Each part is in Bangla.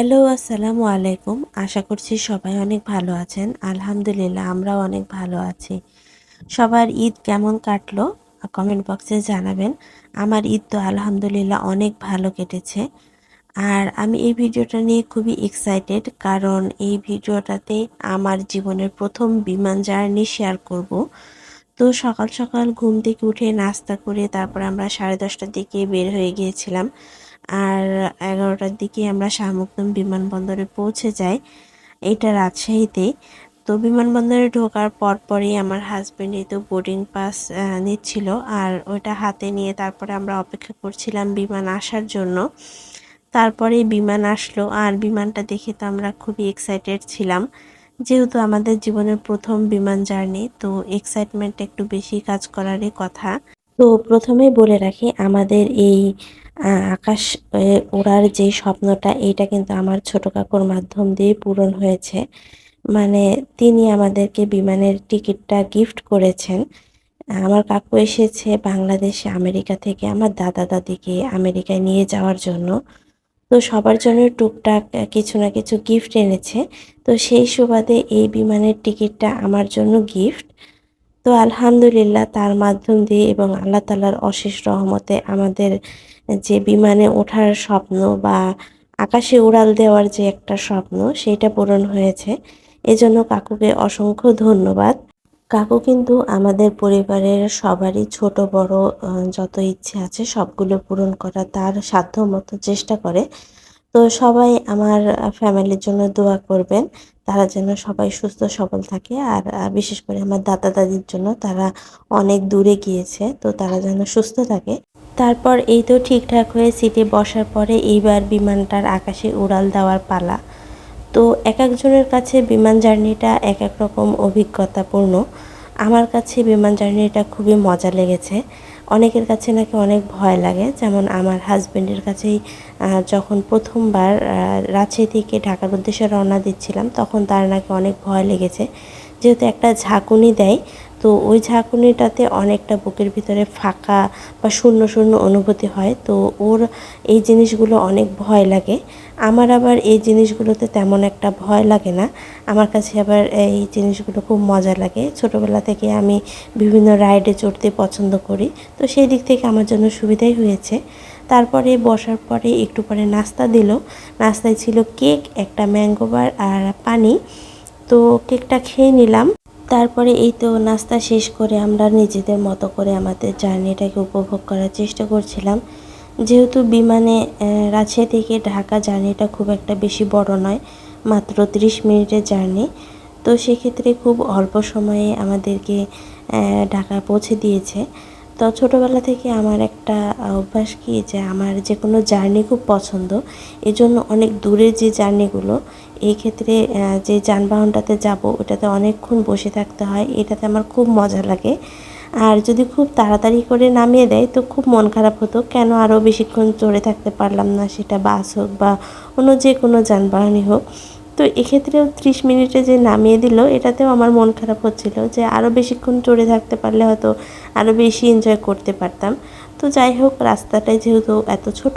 হ্যালো, আসসালামু আলাইকুম। আশা করছি সবাই অনেক ভালো আছেন। আলহামদুলিল্লাহ, আমরাও অনেক ভালো আছি। সবার ঈদ কেমন কাটলো? কমেন্ট বক্সে জানাবেন। আমার ঈদ তো আলহামদুলিল্লাহ অনেক ভালো কেটেছে। আর আমি এই ভিডিওটা নিয়ে খুবই এক্সাইটেড কারণ এই ভিডিওটাতে আমার জীবনের প্রথম বিমান জার্নি শেয়ার করব। তো সকাল সকাল ঘুম থেকে উঠে নাস্তা করে তারপর আমরা সাড়ে দশটার দিকে বের হয়ে গিয়েছিলাম। আর এগারোটার দিকে আমরা শাহমুকদম বিমানবন্দরে পৌঁছে যাই, এটা রাজশাহীতে। তো বিমানবন্দরে ঢোকার পর পরই আমার হাজব্যান্ড এই তো বোর্ডিং পাস নিচ্ছিল আর ওইটা হাতে নিয়ে তারপরে আমরা অপেক্ষা করছিলাম বিমান আসার জন্য। তারপরে বিমান আসলো আর বিমানটা দেখে তো আমরা খুবই এক্সাইটেড ছিলাম। যেহেতু আমাদের জীবনের প্রথম বিমান জার্নি, তো এক্সাইটমেন্ট একটু বেশি কাজ করারই কথা। তো প্রথমেই বলে রাখি, আমাদের এই আকাশ ওড়ার যে স্বপ্নটা, এইটা কিন্তু আমার ছোট কাকুর মাধ্যম দিয়ে পূরণ হয়েছে। মানে তিনি আমাদেরকে বিমানের টিকিটটা গিফট করেছেন। আমার কাকু এসেছে বাংলাদেশে, আমেরিকা থেকে, আমার দাদা দাদিকে আমেরিকায় নিয়ে যাওয়ার জন্য। তো সবার জন্য টুকটাক কিছু না কিছু গিফট এনেছে। তো সেই সুবাদে এই বিমানের টিকিটটা আমার জন্য গিফট। তো আলহামদুলিল্লাহ তার মাধ্যম দিয়ে এবং আল্লাহ তালার অশেষ রহমতে আমাদের যে বিমানে ওঠার স্বপ্ন বা আকাশে উড়াল দেওয়ার যে একটা স্বপ্ন সেটা পূরণ হয়েছে। এজন্য কাকুকে অসংখ্য ধন্যবাদ। কাকু কিন্তু আমাদের পরিবারের সবারই ছোট, বড় যত ইচ্ছে আছে সবগুলো পূরণ করা তার সাধ্য মতো চেষ্টা করে। তো সবাই আমার ফ্যামিলির জন্য দোয়া করবেন। তারা যেন সবাই সুস্থ, সবল থাকে। আর বিশেষ করে আমার দাদা দাদির জন্য তারা অনেক দূরে গিয়েছে, তো তারা যেন সুস্থ থাকে। তারপর এই তো ঠিকঠাক হয়ে সিটে বসার পরে এইবার বিমানটার আকাশে উড়াল দেওয়ার পালা। তো এক একজনের কাছে বিমান জার্নিটা এক এক রকম অভিজ্ঞতাপূর্ণ। আমার কাছে বিমান জার্নিটা খুবই মজা লেগেছে। অনেকের কাছে নাকি অনেক ভয় লাগে। যেমন আমার হাজব্যান্ডের কাছেই যখন প্রথমবার রাজশাহী থেকে ঢাকার উদ্দেশ্যে রওনা দিচ্ছিলাম, তখন তার নাকি অনেক ভয় লেগেছে। যেহেতু একটা ঝাঁকুনি দেয় তো ওই ঝাঁকুনিটাতে অনেকটা বুকের ভিতরে ফাঁকা বা শূন্য শূন্য অনুভূতি হয়। তো ওর এই জিনিসগুলো অনেক ভয় লাগে। আমার আবার এই জিনিসগুলোতে তেমন একটা ভয় লাগে না। আমার কাছে আবার এই জিনিসগুলো খুব মজা লাগে। ছোটোবেলা থেকে আমি বিভিন্ন রাইডে চড়তে পছন্দ করি। তো সেই দিক থেকে আমার জন্য সুবিধাই হয়েছে। তারপরে বসার পরে একটু পরে নাস্তা দিল। নাস্তায় ছিল কেক, একটা ম্যাঙ্গো বার আর পানি। তো কেকটা খেয়ে নিলাম। তারপরে এই তো নাস্তা শেষ করে আমরা নিজেদের মতো করে আমাদের জার্নিটাকে উপভোগ করার চেষ্টা করছিলাম। যেহেতু বিমানে রাজশাহী থেকে ঢাকা জার্নিটা খুব একটা বেশি বড় নয়, মাত্র 30 মিনিটের জার্নি। তো সেক্ষেত্রে খুব অল্প সময়ে আমাদেরকে ঢাকা পৌঁছে দিয়েছে। তো ছোটোবেলা থেকে আমার একটা অভ্যাস কি যে আমার যে কোনো জার্নি খুব পছন্দ। এজন্য অনেক দূরের যে জার্নিগুলো, এই ক্ষেত্রে যে যানবাহনটাতে যাব, ওটাতে অনেকক্ষণ বসে থাকতে হয়, এটাতে আমার খুব মজা লাগে। আর যদি খুব তাড়াতাড়ি করে নামিয়ে দেয়, তো খুব মন খারাপ হতো, কেন আরও বেশিক্ষণ চড়ে থাকতে পারলাম না, সেটা বাস হোক বা অন্য যে কোনো যানবাহনই হোক। তো এক্ষেত্রেও ত্রিশ মিনিটে যে নামিয়ে দিল, এটাতেও আমার মন খারাপ হচ্ছিল যে আরও বেশিক্ষণ চড়ে থাকতে পারলে হয়তো আরও বেশি এনজয় করতে পারতাম। তো যাই হোক, রাস্তাটাই যেহেতু এত ছোট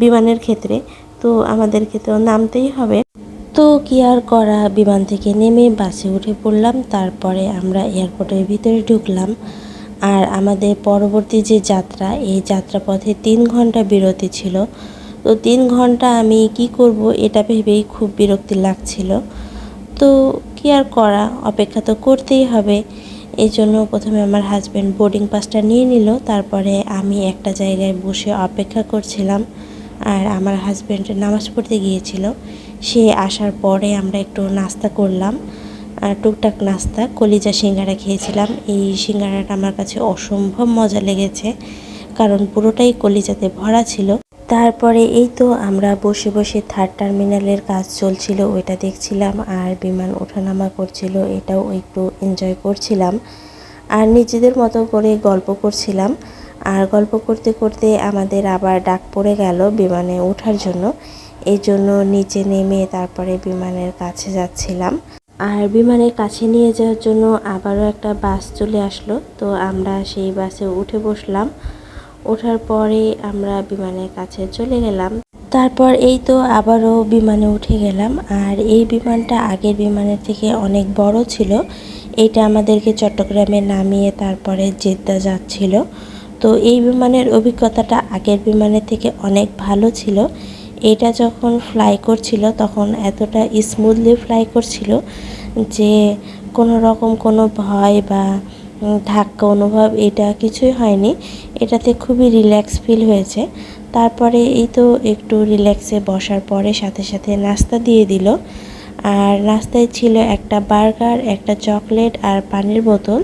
বিমানের ক্ষেত্রে, তো আমাদেরকে তো নামতেই হবে। তো কি আর করা, বিমান থেকে নেমে বাসে উঠে পড়লাম, তারপরে আমরা এয়ারপোর্টের ভিতরে ঢুকলাম। আর আমাদের পরবর্তী যে যাত্রা, এই যাত্রাপথে তিন ঘণ্টা বিরতি ছিল। তো তিন ঘণ্টা আমি কি করব এটা ভেবেই খুব বিরক্তি লাগছিল। তো কি আর করা? অপেক্ষা তো করতেই হবে। এই জন্য প্রথমে আমার হাজব্যান্ড বোর্ডিং পাসটা নিয়ে নিল, তারপরে আমি একটা জায়গায় বসে অপেক্ষা করছিলাম আর আমার হাজব্যান্ড নামাজ পড়তে গিয়েছিল। সে আসার পরে আমরা একটু নাস্তা করলাম টুকটাক নাস্তা, কলিজা সিঙ্গারা খেয়েছিলাম। এই সিঙ্গারাটা আমার কাছে অসম্ভব মজা লেগেছে, কারণ পুরোটাই কলিজাতে ভরা ছিল। তারপরে এই তো আমরা বসে বসে থার্ড টার্মিনালের কাজ চলছিল, ওইটা দেখছিলাম আর বিমান ওঠানামা করছিল, এটাও একটু এনজয় করছিলাম। আর নিজেদের মতো করে গল্প করছিলাম। আর গল্প করতে করতে আমাদের আবার ডাক পড়ে গেল বিমানে ওঠার জন্য। এই জন্য নিচে নেমে তারপরে বিমানের কাছে যাচ্ছিলাম। আর বিমানের কাছে নিয়ে যাওয়ার জন্য আবারও একটা বাস চলে আসলো, তো আমরা সেই বাসে উঠে বসলাম। ওঠার পরে আমরা বিমানের কাছে চলে গেলাম। তারপর এই তো আবারও বিমানে উঠে গেলাম। আর এই বিমানটা আগের বিমানের থেকে অনেক বড় ছিল। এইটা আমাদেরকে চট্টগ্রামে নামিয়ে তারপরে জেদ্দা যাচ্ছিল। তো এই বিমানের অভিজ্ঞতাটা আগের বিমানের থেকে অনেক ভালো ছিল। এটা যখন ফ্লাই করছিল, তখন এতটা স্মুথলি ফ্লাই করছিল যে কোনো রকম কোনো ভয় বা ধাক্কা অনুভব এটা কিছুই হয়নি। এটাতে খুবই রিল্যাক্স ফিল হয়েছে। তারপরে এই তো একটু রিল্যাক্সে বসার পরে সাথে সাথে নাস্তা দিয়ে দিল। আর নাস্তায় ছিল একটা বার্গার, একটা চকলেট আর পানির বোতল।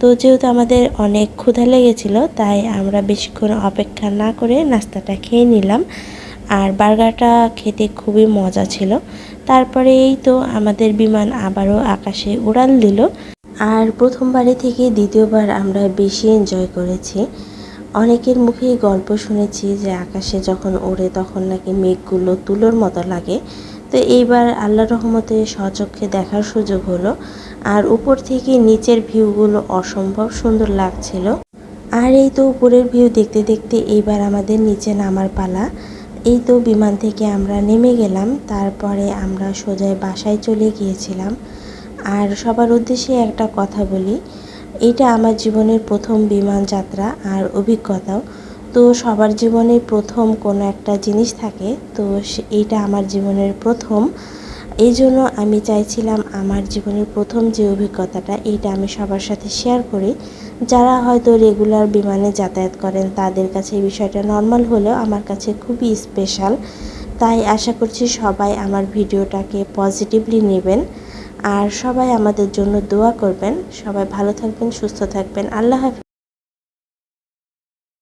তো যেহেতু আমাদের অনেক ক্ষুধা লেগেছিল, তাই আমরা বেশিক্ষণ অপেক্ষা না করে নাস্তাটা খেয়ে নিলাম। আর বার্গারটা খেতে খুবই মজা ছিল। তারপরে এই তো আমাদের বিমান আবারও আকাশে উড়াল দিল। আর প্রথমবারে থেকে দ্বিতীয়বার আমরা বেশি এনজয় করেছি। অনেকের মুখেই গল্প শুনেছি যে আকাশে যখন ওড়ে তখন নাকি মেঘগুলো তুলোর মতো লাগে। তো এইবার আল্লাহ রহমতে স্বচক্ষে দেখার সুযোগ হলো আর উপর থেকে নিচের ভিউগুলো অসম্ভব সুন্দর লাগছিল। আর এই তো উপরের ভিউ দেখতে দেখতে এইবার আমাদের নিচে নামার পালা। এই তো বিমান থেকে আমরা নেমে গেলাম, তারপরে আমরা সোজায় বাসায় চলে গিয়েছিলাম। আর সবার উদ্দেশ্যে একটা কথা বলি। এটা আমার জীবনের প্রথম বিমান যাত্রা আর অভিজ্ঞতাও। তো সবার জীবনে প্রথম কোনো একটা জিনিস থাকে, তো এইটা আমার জীবনের প্রথম। এই জন্য আমি চাইছিলাম আমার জীবনের প্রথম যে অভিজ্ঞতাটা, এইটা আমি সবার সাথে শেয়ার করি। যারা হয়তো রেগুলার বিমানে যাতায়াত করেন, তাদের কাছে এই বিষয়টা নর্মাল হলেও আমার কাছে খুবই স্পেশাল তাই আশা করছি সবাই আমার ভিডিওটাকে পজিটিভলি নেবেন। আর সবাই আমাদের জন্য দোয়া করবেন। সবাই ভালো থাকবেন সুস্থ থাকবেন। আল্লাহ হাফিজ।